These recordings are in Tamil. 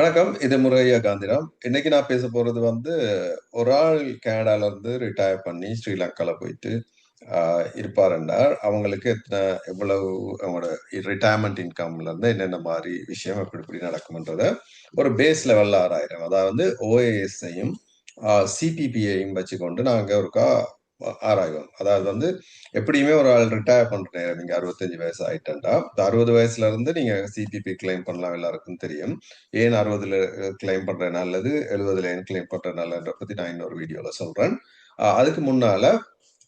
வணக்கம். இது முருகையா காந்திராம். இன்னைக்கு நான் பேச போறது வந்து, ஒரு ஆள் கனடால இருந்து ரிட்டையர் பண்ணி ஸ்ரீலங்கால போயிட்டு அ இருப்பாருன்னா, அவங்களுக்கு எத்தனை எவ்வளவு அவங்களோட ரிட்டையர்மெண்ட் இன்கம்ல இருந்து என்னென்ன மாதிரி விஷயம் எப்படி இப்படி நடக்கும்ன்றத ஒரு பேஸ் லெவல்ல ஆறாயிரம் அதாவது ஓஏஎஸ்ஸையும், சிபிபிஐயும் வச்சுக்கொண்டு நாங்க ஒருக்கா ஆராய்வோம். அதாவது வந்து எப்படியுமே ஒரு ஆள் ரிட்டையர் பண்ற நேரம் நீங்க 65 வயசு ஆயிட்டா, இந்த 60 வயசுல இருந்து நீங்க சிபிபி கிளைம் பண்ணலாம் எல்லாருக்கும் தெரியும். ஏன் 60ல கிளைம் பண்ற நல்லது, 70ல ஏன் கிளைம் பண்ற நல்லதுன்ற பத்தி நான் இன்னொரு வீடியோல சொல்றேன். அதுக்கு முன்னால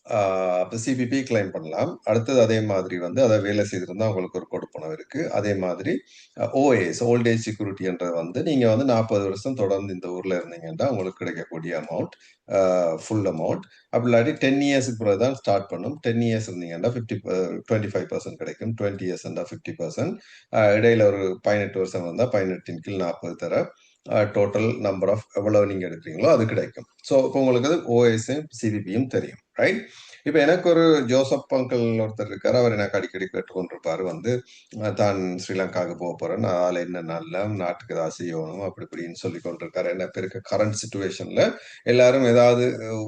அப்போ சிபிபி கிளைம் பண்ணலாம். அடுத்தது அதே மாதிரி வந்து அதை வேலை செய்திருந்தால் உங்களுக்கு ஒரு கொடுப்பணம் இருக்குது அதே மாதிரி ஓஏஎஸ் ஓல்ட் ஏஜ் செக்யூரிட்டின்றது வந்து நீங்கள் வந்து 40 வருஷம் தொடர்ந்து இந்த ஊரில் இருந்தீங்கன்னா, உங்களுக்கு கிடைக்கக்கூடிய அமௌண்ட் ஃபுல் அமௌண்ட். அப்படி இல்லாட்டி 10 இயர்ஸ்க்கு பிறகு தான் ஸ்டார்ட் பண்ணும். 10 இயர்ஸ் இருந்தீங்கன்னா ஃபிஃப்டி டுவெண்ட்டி ஃபைவ் பர்சன்ட் கிடைக்கும். 20 இயர்ஸ் இருந்தால் ஃபிஃப்டி பர்சன்ட் இடையில ஒரு 18 வருஷம் வந்தால் பதினெட்டின் கீழ் 40 தர டோட்டல் நம்பர் ஆஃப் எவ்வளவு நீங்க எடுக்கிறீங்களோ அது கிடைக்கும். ஸோ இப்போ உங்களுக்கு ஓஏஎஸ்ஸும், சிபிபியும் தெரியும். ரைட்? இப்ப எனக்கு ஒரு ஜோசப் அங்கிள் ஒருத்தர் இருக்காரு. அவர் எனக்கு அடிக்கடி கேட்டுக்கொண்டிருப்பாரு வந்து, தான் ஸ்ரீலங்காவுக்கு போக போறேன். ஆள் என்ன நல்ல நாட்டுக்கு ஏதாவது செய்யணும் அப்படி இப்படின்னு சொல்லி கொண்டிருக்காரு. என்ன இப்ப இருக்க கரண்ட் சுச்சுவேஷன்ல எல்லாரும் ஏதாவது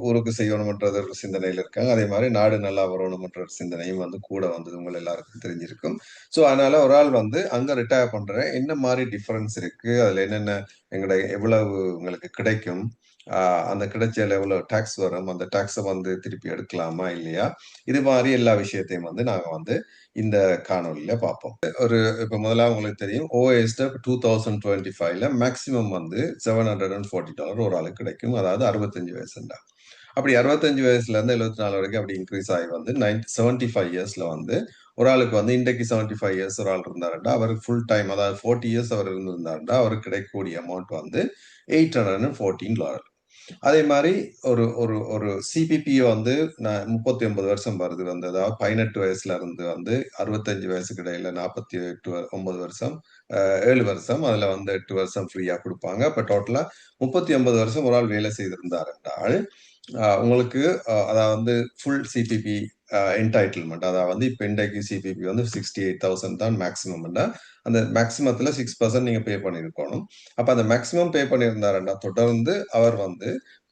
ஊருக்கு செய்யணும்ன்றது ஒரு சிந்தனையில இருக்காங்க. அதே மாதிரி நாடு நல்லா வரணும்ன்ற ஒரு சிந்தனையும் வந்து கூட வந்தது உங்களை எல்லாருக்கும் தெரிஞ்சிருக்கும். ஸோ அதனால ஒரு ஆள் வந்து அங்க ரிட்டையர் பண்றேன். என்ன மாதிரி டிஃபரன்ஸ் இருக்கு? அதுல என்னென்ன எங்கட எவ்வளவு உங்களுக்கு கிடைக்கும்? அந்த கிடைச்ச எவ்வளவு டேக்ஸ் வரும்? அந்த டேக்ஸை வந்து திருப்பி எடுக்கலாமா? இல்லையா? இது மாதிரி எல்லா விஷயத்தையும் வந்து நாங்க வந்து இந்த காணொலியில் பார்ப்போம். ஒரு இப்ப முதல்ல உங்களுக்கு தெரியும். ஓஎஸ்ட டூ தௌசண்ட் டுவெண்ட்டி ஃபைவ்ல மேக்ஸிமம் வந்து $740 ஒரு ஆளுக்கு கிடைக்கும். அதாவது 65 வயசுண்டா. அப்படி 65 வயசுல இருந்து 74 வரைக்கும் அப்படி இன்க்ரீஸ் ஆகி வந்து நைன் 75 இயர்ஸ்ல வந்து ஒரு ஆளுக்கு வந்து இன்றைக்கு 75 இயர்ஸ் ஒரு ஆள் இருந்தாருண்டா அவருக்கு ஃபுல் டைம் அதாவது 40 இயர்ஸ் அவர் இருந்திருந்தாருண்டா அவருக்கு கிடைக்கக்கூடிய அமௌண்ட் வந்து $814. அதே மாதிரி ஒரு ஒரு ஒரு சிபிபி வந்து நான் முப்பத்தி ஒன்பது வருஷம் வருது வந்து அதாவது 18 வயசுல இருந்து வந்து 65 வயசுக்கு இடையில 48 9 வருஷம், ஏழு வருஷம். அதுல வந்து எட்டு வருஷம் ஃப்ரீயா கொடுப்பாங்க அப்ப டோட்டலா 39 வருஷம் ஒரு ஆள் வேலை செய்திருந்தார் என்றால், உங்களுக்கு அதாவது வந்து ஃபுல் சிபிபி Uh, என்டைட்டில்மெண்ட் அதாவது வந்து இப்போ இன்டைக்கு சிபிபி வந்து 68,000 தான் மேக்ஸிமம்னா அந்த மேக்ஸிமத்தில் சிக்ஸ் பர்சன்ட் நீங்கள் பே பண்ணியிருக்கணும். அப்போ அந்த மேக்ஸிமம் பே பண்ணியிருந்தாருன்னா, தொடர்ந்து அவர் வந்து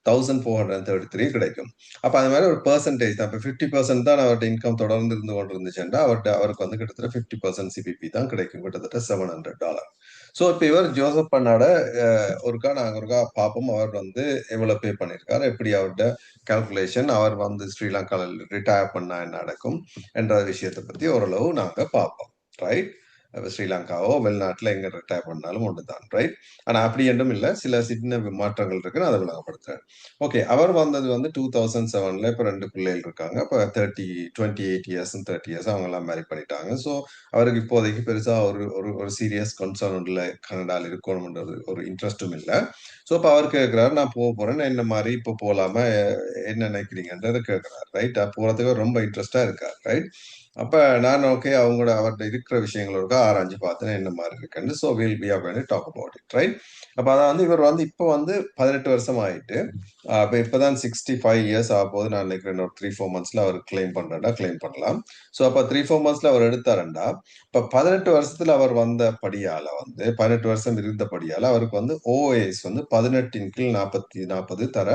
1433 கிடைக்கும். அப்போ அந்த மாதிரி ஒரு பர்சன்டேஜ் தான். இப்போ ஃபிஃப்டி பர்சன்ட் தான் அவர்கிட்ட இன்கம் தொடர்ந்து இருந்து கொண்டு இருந்துச்சுன்னா அவர்கிட்ட அவருக்கு வந்து கிட்டத்தட்ட 50% சிபிபி தான் கிடைக்கும். கிட்டத்தட்ட $700. ஸோ இப்போ இவர் ஜோசப் பண்ணாட ஒருக்கா நாங்கள் ஒருக்கா பார்ப்போம். அவர் வந்து எவ்வளோ பே பண்ணியிருக்காரு? எப்படி அவர்கிட்ட கால்குலேஷன் அவர் வந்து ஸ்ரீலங்காவில் ரிட்டயர் பண்ணா என்ன நடக்கும்? என்ற விஷயத்தை பற்றி ஓரளவு நாங்கள் பார்ப்போம். ரைட்? ஸ்ரீலங்காவோ, வெளிநாட்டில் எங்க ரிட்டையர் பண்ணாலும் ஒண்ணுதான். ரைட்? ஆனா அப்படி என்றும் இல்லை சில சின்ன மாற்றங்கள் இருக்கு. நான் அத விளங்கப்படுத்துறேன். ஓகே. அவர் வந்தது வந்து 2007ல இப்ப ரெண்டு பிள்ளைகள் இருக்காங்க. இப்போ thirty twenty eight years thirty years அவங்கலாம் மேரி பண்ணிட்டாங்க. ஸோ அவருக்கு இப்போதைக்கு பெருசா ஒரு ஒரு ஒரு சீரியஸ் கன்சர்ன் இல்லை கனடாவில் இருக்கணும்ன்றது ஒரு இன்ட்ரெஸ்ட்டும் இல்லை ஸோ இப்போ அவர் கேட்கிறாரு, நான் போக போறேன். என்ன மாதிரி இப்போ போலாமா? என்ன நினைக்கிறீங்கன்றதை கேட்குறாரு ரைட்? போறதுக்கு ரொம்ப இன்ட்ரெஸ்ட்டா இருக்கார். ரைட்? அப்ப நான் ஓகே அவங்களோட அவர்ட்ட இருக்கிற விஷயங்கள ஆராய்ஞ்சு பார்த்தேன். என்ன மாதிரி இருக்குன்னு. ஸோ வில் பி அப்படின்னு டாக் அபவுட் இட். ரைட்? அப்ப அதான் வந்து இவர் வந்து இப்ப வந்து 18 வருஷம் ஆயிட்டு, அ இப்ப இப்பதான் 65 இயர்ஸ் ஆக போது நான் நினைக்கிறேன் இன்னொரு 3, 4 மந்த்ஸ்ல அவர் கிளைம் பண்றேன்டா கிளைம் பண்ணலாம். ஸோ அப்ப 3, 4 மந்த்ஸ்ல அவர் எடுத்தாருண்டா, இப்ப 18 வருஷத்துல அவர் வந்த படியால் வந்து 18 வருஷம் இருந்தபடியால அவருக்கு வந்து ஓஏஎஸ் வந்து 18ன் கீழ் 40 40 தர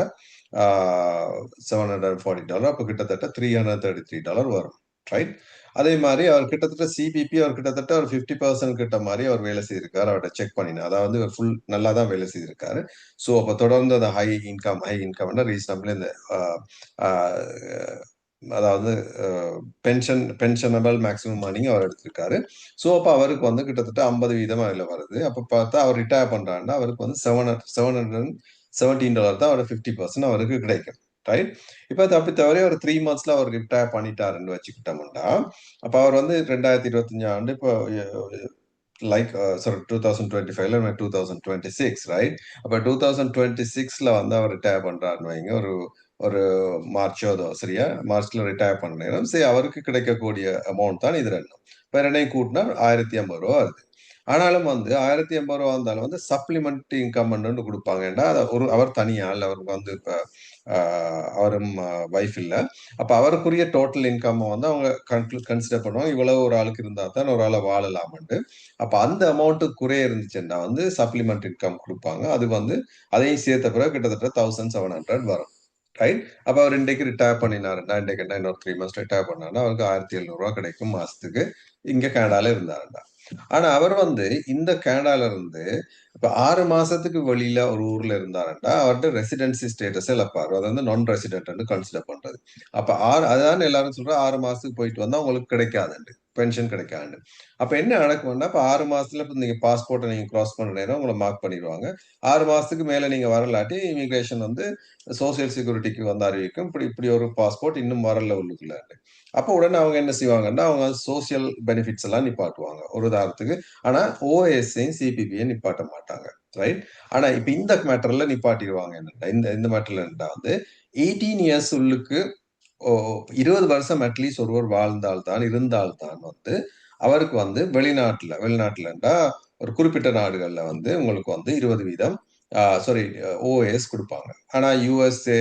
செவன் ஹண்ட்ரட் ஃபார்ட்டி டாலர் அப்ப கிட்டத்தட்ட $333 வரும். ரைட்? அதே மாதிரி அவர் கிட்டத்தட்ட சிபிபி அவர் கிட்டத்தட்ட ஒரு 50% கிட்ட மாதிரி அவர் வேலை செய்திருக்காரு. அவர்ட்ட செக் பண்ணினா அதாவது ஃபுல் நல்லா தான் வேலை செய்திருக்காரு. ஸோ அப்போ தொடர்ந்து அந்த ஹை இன்கம் ஹை இன்கம்னா ரீசனபிள் இந்த அதாவது பென்ஷன் பென்ஷனபிள் மேக்ஸிமம் மணிங்க அவர் எடுத்திருக்காரு. ஸோ அப்போ அவருக்கு வந்து கிட்டத்தட்ட ஐம்பது வீதமாக அதில் வருது. அப்போ பார்த்தா அவர் ரிட்டயர் பண்றாருன்னா, அவருக்கு வந்து செவன் $717 தான் அவர் ஃபிஃப்டி பர்சன்ட் அவருக்கு கிடைக்கும். ரைட் இப்போ தப்பி தவிர ஒரு த்ரீ மந்த்ஸ்ல அவர் ரிட்டையர் பண்ணிட்டாருன்னு வச்சுக்கிட்டோம்னா அப்போ அவர் வந்து ரெண்டாயிரத்தி இருபத்தஞ்சு ஆண்டு இப்போ like sorry two thousand twenty ஃபைவ்ல two thousand twenty six right அப்போ டூ தௌசண்ட் டுவெண்ட்டி சிக்ஸ்ல வந்து அவர் ரிட்டையர் பண்றாருன்னு வைங்க. ஒரு ஒரு மார்ச்சோதோ சரியா? மார்ச்ல ரிட்டையர் பண்ண நேரம் சரி அவருக்கு கிடைக்கக்கூடிய அமௌண்ட் தான் இது ரெண்டும். இப்போ ரெண்டையும் கூட்டினா ஆயிரத்தி ஐம்பது ரூபா வருது. ஆனாலும் வந்து ஆயிரத்தி எண்பது ரூபா வந்தாலும் வந்து சப்ளிமெண்ட் இன்கம் கொடுப்பாங்க. ஏன்டா அதை ஒரு அவர் தனியா இல்லை அவருக்கு வந்து இப்போ அவரும் வைஃப் இல்லை. அப்போ அவருக்குரிய டோட்டல் இன்கம் வந்து அவங்க கன்சிடர் பண்ணுவாங்க. இவ்வளவு ஒரு ஆளுக்கு இருந்தால் தான் ஒரு ஆளை வாழலாமன்ட்டு. அப்போ அந்த அமௌண்ட்டு குறைய இருந்துச்சுன்னா வந்து சப்ளிமெண்ட் இன்கம் கொடுப்பாங்க. அது வந்து அதையும் சேர்த்த பிறகு கிட்டத்தட்ட தௌசண்ட் செவன் ஹண்ட்ரட் வரும். ரைட் அப்போ அவர் இன்றைக்கு ரிட்டையர் பண்ணினாருன்னா இன்றைக்கு என்ன இன்னொரு த்ரீ மந்த்ஸ் ரிட்டையர் பண்ணாருன்னா அவருக்கு ஆயிரத்தி எழுநூறுவா கிடைக்கும் மாதத்துக்கு இங்கே கனடாவில் இருந்தாருண்டா ஆனா அவர் வந்து இந்த கனடால இருந்து இப்ப ஆறு மாசத்துக்கு வெளியில ஒரு ஊர்ல இருந்தாருண்டா அவர்கிட்ட ரெசிடென்சி ஸ்டேட்டஸ் இழப்பாரு. அது வந்து நான் ரெசிடென்ட் கன்சிடர் பண்றது. அப்ப ஆறு அதான் எல்லாரும் சொல்ற ஆறு மாசத்துக்கு போயிட்டு வந்தா உங்களுக்கு கிடைக்காதுண்டு பென்ஷன் கிடைக்காது அப்ப என்ன நடக்கும்னா இப்ப ஆறு மாசத்துல இப்ப நீங்க பாஸ்போர்ட்டை நீங்க கிராஸ் பண்ண நேரம் உங்களை மார்க் பண்ணிடுவாங்க. ஆறு மாசத்துக்கு மேல நீங்க வரலாட்டி இமிகிரேஷன் வந்து சோசியல் செக்யூரிட்டிக்கு வந்து அறிவிக்கும். இப்படி இப்படி ஒரு பாஸ்போர்ட் இன்னும் வரல உள்ளுக்குள்ள அப்போ உடனே அவங்க என்ன செய்வாங்கன்னா அவங்க சோசியல் பெனிஃபிட்ஸ் எல்லாம் நிப்பாட்டுவாங்க. ஒரு உதாரணத்துக்கு ஆனா ஓஎஸ்ஐயும் சிபிபியும் நிப்பாட்ட மாட்டாங்க. ரைட் ஆனா இப்ப இந்த மேட்டர்ல நிப்பாட்டிடுவாங்க என்னட்டா. இந்த இந்த மேட்டர்ல என்னடா வந்து எயிட்டீன் இயர்ஸ் உள்ளுக்கு இருபது வருஷம் அட்லீஸ்ட் ஒருவர் வாழ்ந்தால்தான் இருந்தால்தான் வந்து அவருக்கு வந்து வெளிநாட்டுல வெளிநாட்டுலண்டா ஒரு குறிப்பிட்ட நாடுகள்ல வந்து உங்களுக்கு வந்து இருபது வீதம் சாரி ஓஎஸ் கொடுப்பாங்க. ஆனா யூஎஸ்ஏ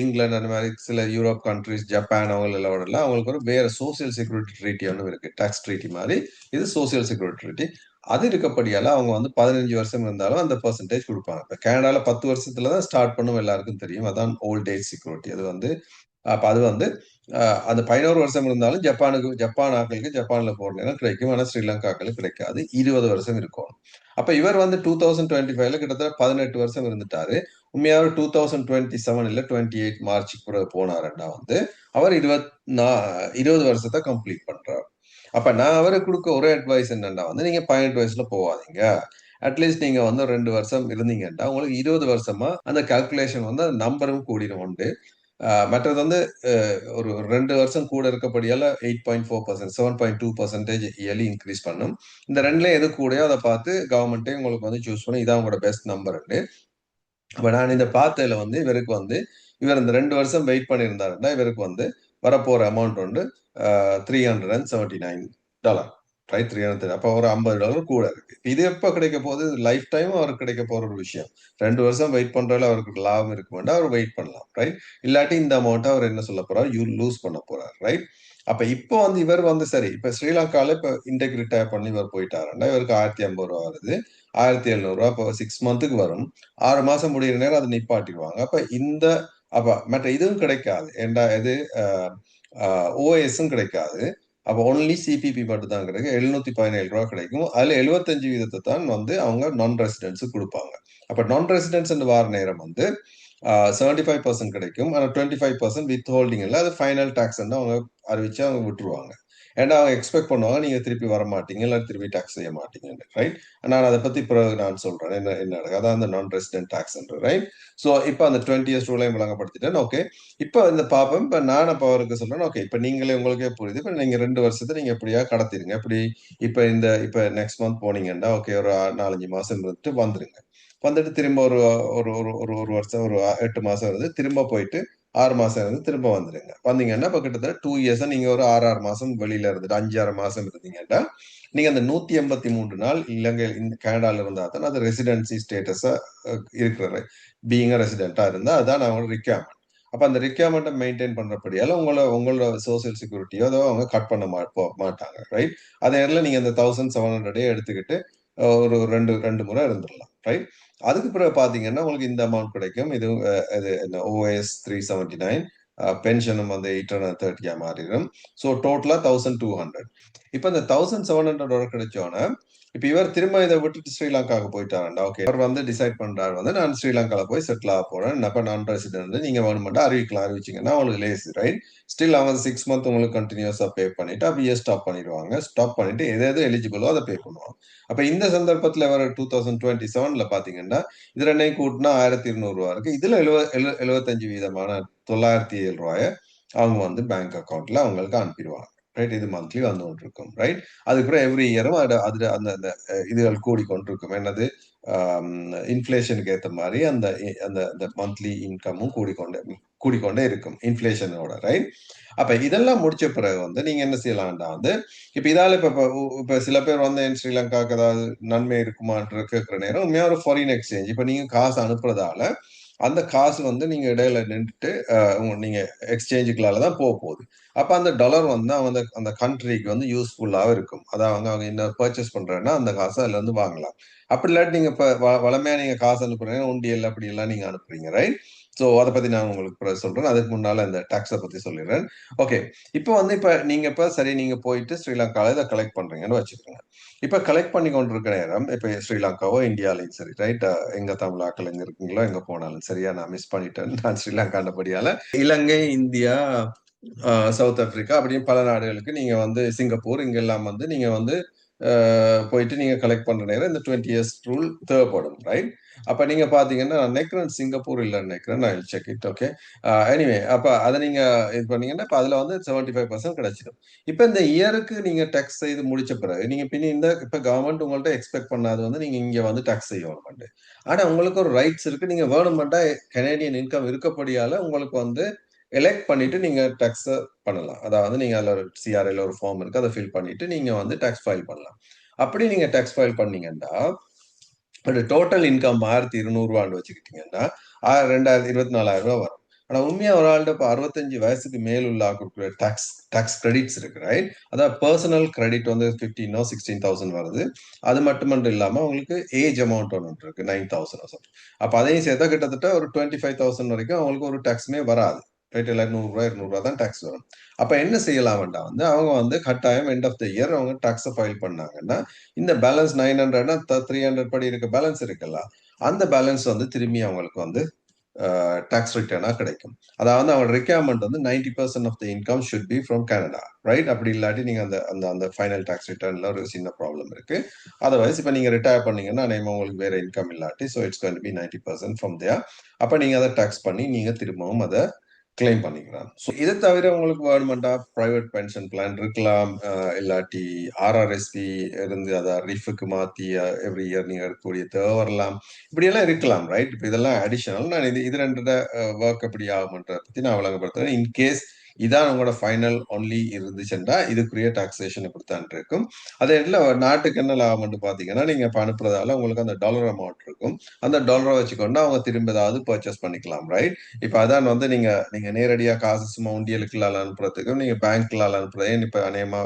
இங்கிலாந்து அந்த மாதிரி சில யூரோப் கண்ட்ரிஸ் ஜப்பான் அவங்களோடலாம் அவங்களுக்கு ஒரு வேற சோசியல் செக்யூரிட்டி ட்ரீட்டி ஒன்று இருக்கு. டாக்ஸ் ட்ரீட்டி மாதிரி. இது சோசியல் செக்யூரிட்டி ட்ரீட்டி அது இருக்கப்படியால அவங்க வந்து பதினஞ்சு வருஷம் இருந்தாலும் அந்த பர்சன்டேஜ் கொடுப்பாங்க. இப்போ கனடாவில் பத்து வருஷத்துல தான் ஸ்டார்ட் பண்ணும் எல்லாருக்கும் தெரியும். அதான் ஓல்ட் ஏஜ் செக்யூரிட்டி அது வந்து அப்போ அது வந்து அந்த பதினோரு வருஷம் இருந்தாலும் ஜப்பானுக்கு ஜப்பான் ஆக்களுக்கு ஜப்பானில் போடுறதுனா கிடைக்கும். ஆனால் ஸ்ரீலங்காக்களுக்கு கிடைக்காது. இருபது வருஷம் இருக்கும். அப்போ இவர் வந்து டூ தௌசண்ட் டுவெண்ட்டி ஃபைவ்ல கிட்டத்தட்ட பதினெட்டு வருஷம் இருந்துட்டாரு. உண்மையாக டூ தௌசண்ட் டுவெண்ட்டி செவன் இல்லை டுவெண்ட்டி எயிட் மார்ச்சுக்கு கூட போனாருன்னா வந்து. அவர் இருபத் இருபது வருஷத்தை கம்ப்ளீட் பண்ணுறார் அப்ப நான் அவருக்கு கொடுக்க ஒரே அட்வைஸ் என்னன்னா வந்து நீங்க பதினெட்டு வயசுல போவாதீங்க. அட்லீஸ்ட் நீங்க வந்து ரெண்டு வருஷம் இருந்தீங்கன்னா உங்களுக்கு இருபது வருஷமா அந்த கால்குலேஷன் வந்து அந்த நம்பரும் கூடிடும் உண்டு. மற்றது வந்து ஒரு ரெண்டு வருஷம் கூட இருக்கப்படியால eight point four percent seven point two percentage yearly increase பண்ணும். இந்த ரெண்டுல எது கூடயோ அதை பார்த்து கவர்மெண்ட்டே உங்களுக்கு வந்து சூஸ் பண்ணி இதான் உங்களோட பெஸ்ட் நம்பர் அப்ப நான் இந்த பார்த்ததுல வந்து இவருக்கு வந்து இவர் இந்த ரெண்டு வருஷம் வெயிட் பண்ணியிருந்தாருன்னா இவருக்கு வந்து வரப்போகிற அமௌண்ட் வந்து three hundred and seventy nine dollar right three hundred அப்போ ஒரு ஐம்பது டாலர் கூட இருக்கு. இது எப்போ கிடைக்க போகுது? லைஃப் டைம் அவருக்கு கிடைக்க போற ஒரு விஷயம். ரெண்டு வருஷம் வெயிட் பண்றதுல அவருக்கு லாபம் இருக்க வேண்டாம். அவர் வெயிட் பண்ணலாம். ரைட் இல்லாட்டி இந்த அமௌண்ட்டை அவர் என்ன சொல்ல போறாரு? யூ லூஸ் பண்ண போறார். ரைட் அப்ப இப்போ வந்து இவர் வந்து சரி இப்ப ஸ்ரீலங்கால இப்ப இன்டெக் ரிட்டையர் பண்ணி இவர் போயிட்டாருன்னா இவருக்கு ஆயிரத்தி ஐம்பது ரூபா வருது. ஆயிரத்தி எழுநூறுவா இப்போ சிக்ஸ் மந்த்துக்கு வரும். ஆறு மாசம் முடிகிற நேரம் அதை நிப்பாட்டிடுவாங்க. அப்ப இந்த அப்ப மற்ற இதுவும் கிடைக்காது. ஏண்டா இது ஓஎஸும் கிடைக்காது. அப்போ ஒன்லி சிபிபி மட்டும் தான் கிடைக்கும். எழுநூத்தி பதினேழு ரூபா கிடைக்கும். அதுல எழுபத்தஞ்சு வீதத்தை தான் வந்து அவங்க நான் ரெசிடென்ட்ஸுக்கு கொடுப்பாங்க. அப்ப நான் ரெசிடென்ட்ஸ் வார நேரம் வந்து செவன்டி ஃபைவ் பர்சன்ட் கிடைக்கும். ஆனால் twenty five percent withholding இல்லை. அது ஃபைனல் டேக்ஸ் அவங்க அறிவிச்சு அவங்க விட்டுருவாங்க. ஏன்னா அவங்க எக்ஸ்பெக்ட் பண்ணுவாங்க நீங்க திருப்பி வர மாட்டீங்க இல்லை திருப்பி டாக்ஸ் செய்ய மாட்டீங்கன்னு ரைட் நான் அதை பத்தி பிறகு நான் சொல்றேன். என்ன என்ன அதான் அந்த நான் ரெசிடென்ட் டாக்ஸ் ரைட் ஸோ இப்போ அந்த டுவெண்ட்டி இயர்ஸ் ரூலையும் விளங்கப்படுத்திட்டேன். ஓகே இப்போ இந்த பாப்பம் இப்போ நான் இப்போ அவருக்கு சொல்றேன். ஓகே இப்போ நீங்களே உங்களுக்கே புரியுது. இப்போ நீங்க ரெண்டு வருஷத்தை நீங்க எப்படியா கடத்திருங்க? எப்படி இப்போ இந்த இப்போ நெக்ஸ்ட் மந்த் போனீங்கன்னா ஓகே ஒரு நாலஞ்சு மாசம் இருந்துட்டு வந்துருங்க. வந்துட்டு திரும்ப ஒரு ஒரு ஒரு ஒரு வருஷம் ஒரு எட்டு மாசம் இருந்து திரும்ப போயிட்டு ஆறு மாசம் இருந்து திரும்ப வந்துடுங்க வந்தீங்கன்னா இப்போ கிட்டத்தட்ட டூ இயர்ஸா நீங்க ஒரு ஆறு ஆறு மாசம் வெளியில இருந்துட்டு அஞ்சு ஆறு மாசம் இருந்தீங்கன்னா நீங்க அந்த நூத்தி எண்பத்தி மூன்று நாள் இலங்கை இந்த கனடால இருந்தா தான் அது ரெசிடென்சி ஸ்டேட்டஸா இருக்கிற பீயிங் ரெசிடென்டா இருந்தா அதான் அவங்களோட ரிக்யர்மெண்ட் அப்ப அந்த ரிக்யர்மெண்ட்டை மெயின்டைன் பண்றபடியால உங்களோட உங்களோட சோசியல் செக்யூரிட்டியோ அதோ அவங்க கட் பண்ண மாட்டாங்க ரைட் அதே நேரத்தில் நீங்க அந்த தௌசண்ட் செவன் ஹண்ட்ரடே எடுத்துக்கிட்டு ஒரு ரெண்டு ரெண்டு முறை இருந்துடலாம் ரைட் அதுக்கு பிறகு பாத்தீங்கன்னா உங்களுக்கு இந்த அமௌண்ட் கிடைக்கும். இது இது ஓஎஸ் த்ரீ செவன்டி நைன் பென்ஷனும் வந்து எயிட் ஹண்ட்ரட் தேர்ட்டியாக மாறிடும். ஸோ டோட்டலா தௌசண்ட் டூ ஹண்ட்ரட் இப்போ இந்த தௌசண்ட் செவன் ஹண்ட்ரட் கிடைச்சோன்னே இப்ப இவர் திரும்ப இதை விட்டுட்டு ஸ்ரீலங்காவுக்கு போயிட்டாருண்டா. ஓகே அவர் வந்து டிசைட் பண்றாரு வந்து நான் ஸ்ரீலங்கால போய் செட்டில் ஆக போறேன். அப்ப நான் ரெசிடென்ட் நீங்க வேணுமெண்டா அறிவிக்கலாம் அறிவிச்சிங்கன்னா உங்களுக்கு லேஸ் ரைட் ஸ்டில் அவன் சிக்ஸ் மந்த் உங்களுக்கு கண்டினியூஸா பே பண்ணிட்டு அப்படியே ஸ்டாப் பண்ணிடுவாங்க. ஸ்டாப் பண்ணிட்டு எது எது எலிஜிபிளோ அதை பே பண்ணுவாங்க. அப்ப இந்த சந்தர்ப்பத்துல வர டூ தௌசண்ட் டுவெண்ட்டி செவன்ல பாத்தீங்கன்னா இது ரெண்டையும் கூட்டினா ஆயிரத்தி இருநூறுவா இருக்குது இருக்கு. இதுல எழுவ எழு எழுபத்தஞ்சு வீதமான தொள்ளாயிரத்தி ஏழு ரூபாய அவங்க வந்து பேங்க் அக்கௌண்ட்ல அவங்களுக்கு அனுப்பிடுவாங்க. ரைட் இது மந்த்லி வந்து கொண்டிருக்கும் ரைட் அதுக்கப்புறம் எவ்ரி இயரும் அது அதில் அந்த அந்த இதுகள் கூடிக்கொண்டிருக்கும் என்னது? இன்ஃப்ளேஷனுக்கு ஏற்ற மாதிரி அந்த அந்த அந்த மந்த்லி இன்கமும் கூடிக்கொண்டே கூடிக்கொண்டே இருக்கும் இன்ஃப்ளேஷனோட ரைட் அப்போ இதெல்லாம் முடிச்ச பிறகு வந்து நீங்கள் என்ன செய்யலாம்டா வந்து இப்போ இதால் இப்போ இப்போ சில பேர் வந்து ஸ்ரீலங்காக்கு ஏதாவது நன்மை இருக்குமான்ற கேட்குற நேரம் உண்மையாக ஒரு ஃபாரின் எக்ஸ்சேஞ்ச் இப்போ நீங்கள் காசு அனுப்புறதால அந்த காசு வந்து நீங்க இடையில நின்றுட்டு நீங்க எக்ஸ்சேஞ்சுகளால தான் போக போகுது. அப்ப அந்த டாலர் வந்து அந்த அந்த கண்ட்ரிக்கு வந்து யூஸ்ஃபுல்லாக இருக்கும். அதாவது அவங்க என்ன பர்ச்சேஸ் பண்றேன்னா அந்த காசை அதுல இருந்து வாங்கலாம். அப்படி இல்லாட்டி நீங்க இப்ப வளமையா நீங்க காசு அனுப்புறீங்க உண்டியல் அப்படி எல்லாம் நீங்க அனுப்புறீங்க ரைட் ஸோ அதை பத்தி நான் உங்களுக்கு சொல்றேன். அதுக்கு முன்னால இந்த டாக்ஸை பத்தி சொல்லிடுறேன். ஓகே இப்போ வந்து இப்ப நீங்க இப்ப சரி நீங்க போயிட்டு ஸ்ரீலங்காவில் இதை கலெக்ட் பண்றீங்கன்னு வச்சுக்கோங்க. இப்ப கலெக்ட் பண்ணி கொண்டிருக்க நேரம் இப்ப ஸ்ரீலங்காவோ இந்தியாலையும் சரி ரைட் எங்க தமிழாக்கள் எங்க இருக்கீங்களோ எங்க போனாலும் சரியா நான் மிஸ் பண்ணிட்டேன். நான் ஸ்ரீலங்காண்டபடியால இலங்கை இந்தியா சவுத் ஆப்பிரிக்கா அப்படின்னு பல நாடுகளுக்கு நீங்க வந்து சிங்கப்பூர் இங்கெல்லாம் வந்து நீங்க வந்து போயிட்டு நீங்க கலெக்ட் பண்ற நேரம் இந்த டுவெண்ட்டி இயர்ஸ் ரூல் தேவைப்படும் ரைட் அப்ப நீங்க பாத்தீங்கன்னா நெக்ரன் சிங்கப்பூர் இல்ல நெக்ரன் நான் செக் இட் ஓகே எனிவே அப்ப அதை நீங்க இது பண்ணீங்கன்னா இப்போ அதுல வந்து செவன்டி ஃபைவ் பர்சன்ட் கிடைச்சிடும். இப்ப இந்த இயருக்கு நீங்க டேக்ஸ் செய்து முடிச்ச பிறகு நீங்க பின்னி இந்த இப்ப கவர்மெண்ட் உங்கள்ட்ட எக்ஸ்பெக்ட் பண்ணாது வந்து நீங்க இங்க வந்து டேக்ஸ் செய்யணும் ஆனால் ஆனா உங்களுக்கு ஒரு ரைட்ஸ் இருக்கு. நீங்க வேணுமெண்டா கனேடியன் இன்கம் இருக்கப்படியால உங்களுக்கு வந்து எலெக்ட் பண்ணிட்டு நீங்க டேக்ஸ் பண்ணலாம். அதாவது நீங்க அதுல ஒரு சிஆர்ஐல ஒரு ஃபார்ம் இருக்கு அதை ஃபில் பண்ணிட்டு நீங்க வந்து டேக்ஸ் ஃபைல் பண்ணலாம். அப்படி நீங்க டேக்ஸ் ஃபைல் பண்ணீங்கன்னா டோட்டல் இன்கம் ஆயிரத்தி இருநூறுவான்னு வச்சுக்கிட்டீங்கன்னா ரெண்டாயிரத்தி இருபத்தி நாலாயிரம் ரூபா வரும். ஆனா உண்மையா ஒரு ஆள்கிட்ட இப்போ அறுபத்தஞ்சு வயசுக்கு மேல் உள்ள கொடுக்குற டாக்ஸ் டாக்ஸ் கிரெடிட்ஸ் இருக்கு ரைட் அதாவது பர்சனல் கிரெடிட் வந்து ஃபிஃப்டீனோ சிக்ஸ்டீன் தௌசண்ட் வருது. அது மட்டுமன்றும் இல்லாம உங்களுக்கு ஏஜ் அமௌண்ட் ஒன்று இருக்கு நைன் தௌசண்ட் அப்ப அதையும் சேர்த்தா கிட்டத்தட்ட ஒரு டுவெண்ட்டி ஃபைவ் தௌசண்ட் வரைக்கும் அவங்களுக்கு ஒரு டாக்ஸுமே வராது. ரைட் இல்லை நூறுரூவா இருநூறுவா தான் டேக்ஸ் வரும். அப்போ என்ன செய்யலாம் வேண்டாம் வந்து அவங்க வந்து கட்டாயம் எண்ட் ஆஃப் த இயர் அவங்க டாக்ஸை ஃபைல் பண்ணாங்கன்னா இந்த பேலன்ஸ் நைன் ஹண்ட்ரட்னா த்ரீ ஹண்ட்ரட் படி இருக்க பேலன்ஸ் இருக்குல்ல அந்த பேலன்ஸ் வந்து திரும்பி அவங்களுக்கு வந்து டாக்ஸ் ரிட்டர்னாக கிடைக்கும். அதாவது அவங்க ரெக்யர்மெண்ட் வந்து ninety percent of the income should be from Canada right அப்படி இல்லாட்டி நீங்கள் அந்த அந்த அந்த ஃபைனல் டாக்ஸ் ரிட்டர்னில் ஒரு சின்ன ப்ராப்ளம் இருக்கு. அதர்வைஸ் இப்போ நீங்கள் ரிட்டையர் பண்ணீங்கன்னா நேம் உங்களுக்கு வேற இன்கம் இல்லாட்டி so it's going be ninety percent from there அப்போ நீங்கள் அதை டாக்ஸ் பண்ணி நீங்கள் திரும்பவும் அதை கிளைம் பண்ணிக்கலாம். ஸோ இதை தவிர உங்களுக்கு கவர்மெண்டா ப்ரைவேட் பென்ஷன் பிளான் இருக்கலாம். இல்லாட்டி ஆர்ஆர்எஸ்பி இருந்து அதை ரிஃபுக்கு மாற்றி எவ்ரி இயர் நீங்கள் எடுக்கக்கூடிய தேவை வரலாம். இப்படியெல்லாம் இருக்கலாம் ரைட் இப்போ இதெல்லாம் அடிஷனல் நான் இது இது ரெண்டு ஒர்க் எப்படி ஆகுமன்றதை பற்றி நான் விளங்கப்படுத்துறேன் இன்கேஸ் இதான் உங்களோட ஃபைனல் ஒன்லி இருந்துச்சுன்னா இதுக்குரிய டாக்ஸேஷன் இப்படித்தான் இருக்கும் அதே இடத்துல நாட்டுக்கு என்ன லாபம் பாத்தீங்கன்னா நீங்க இப்போ அனுப்புறதால உங்களுக்கு அந்த டாலர் அமௌண்ட் இருக்கும். அந்த டாலரை வச்சுக்கொண்டு அவங்க திரும்ப ஏதாவது பர்ச்சேஸ் பண்ணிக்கலாம் ரைட் இப்போ அதான் வந்து நீங்க நீங்க நேரடியா காசு சும்மா உண்டியலுக்கு அனுப்புறதுக்கும் நீங்க பேங்க்ல அனுப்புறது இப்போ அநேகமா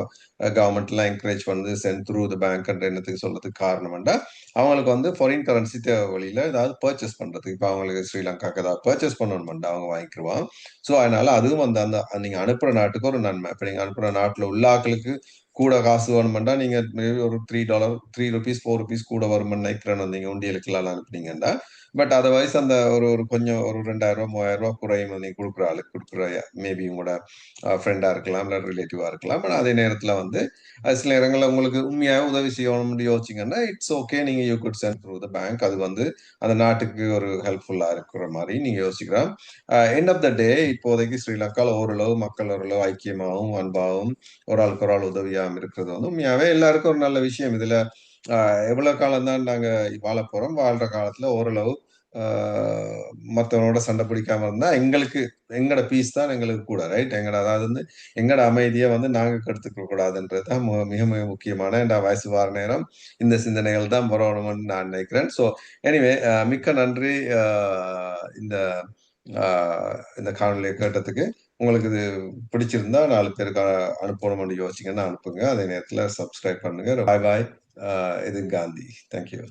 கவர்மெண்ட்லாம் என்கரேஜ் பண்ணுது சென்ட் த்ரூ த பேங்க் எண்ணத்துக்கு சொல்றதுக்கு காரணம்டா அவங்களுக்கு வந்து ஃபாரின் கரன்சி தேவை வழியில ஏதாவது பர்ச்சேஸ் பண்றதுக்கு இப்போ அவங்களுக்கு ஸ்ரீலங்காக்கு ஏதாவது பர்ச்சேஸ் பண்ணணும்டா அவங்க வாங்கிக்கிடுவாங்க ஸோ அதனால அதுவும் அந்த அந்த நீங்க அனுப்புற நாட்டுக்கு ஒரு நன்மை. இப்போ நீங்க அனுப்புற நாட்டுல உள்ள ஆக்களுக்கு கூட காசு வேணுமெண்டா நீங்க ஒரு three dollar three rupees four rupees கூட வருமென்னு நினைக்கிறேன்னு வந்தீங்க உண்டியலுக்கு எல்லாம் அனுப்புனீங்கன்னா பட் அதர்வைஸ் அந்த ஒரு ஒரு கொஞ்சம் ஒரு ரெண்டாயிரம் ரூபா மூவாயிரம் ரூபா குறையும் நீ கொடுக்குற ஆளுக்கு கொடுக்குற மேபி உங்களோட ஃப்ரெண்டா இருக்கலாம் இல்லை ரிலேட்டிவா இருக்கலாம். பட் அதே நேரத்தில் வந்து சில நேரங்களில் உங்களுக்கு உண்மையாக உதவி செய்யணும்னு யோசிச்சிங்கன்னா இட்ஸ் ஓகே நீங்கள் you could send through the bank அது வந்து அந்த நாட்டுக்கு ஒரு ஹெல்ப்ஃபுல்லாக இருக்கிற மாதிரி நீங்கள் யோசிக்கலாம். எண்ட் ஆஃப் த டே இப்போதைக்கு ஸ்ரீலங்காவில் ஓரளவு மக்கள் ஓரளவு ஐக்கியமாகவும் அன்பாகவும் ஒரு ஆளுக்கு ஒரு ஆள் உதவியாகவும் இருக்கிறது வந்து உண்மையாகவே எல்லாருக்கும் ஒரு நல்ல விஷயம். இதில் எவ்வளவு காலம் தான் நாங்க வாழ போறோம்? வாழ்ற காலத்துல ஓரளவு மற்றவனோட சண்டை பிடிக்காம இருந்தா எங்களுக்கு எங்கட பீஸ் தான் எங்களுக்கு கூட ரைட் எங்கட அதாவது வந்து எங்கட அமைதியை வந்து நாங்க கெடுத்துக்க கூடாதுன்றது தான் மிக மிக முக்கியமான என் வயசு வார நேரம். இந்த சிந்தனைகள் தான் வரணும்னு நான் நினைக்கிறேன். ஸோ எனிவே மிக்க நன்றி இந்த இந்த காணொலியை கேட்டதுக்கு. உங்களுக்கு இது பிடிச்சிருந்தா நாலு பேருக்கு அனுப்பணும்னு யோசிச்சிங்கன்னா அனுப்புங்க. அதே நேரத்தில் சப்ஸ்கிரைப் பண்ணுங்க. பாய் பாய் uh, Edin Gandhi. Thank you.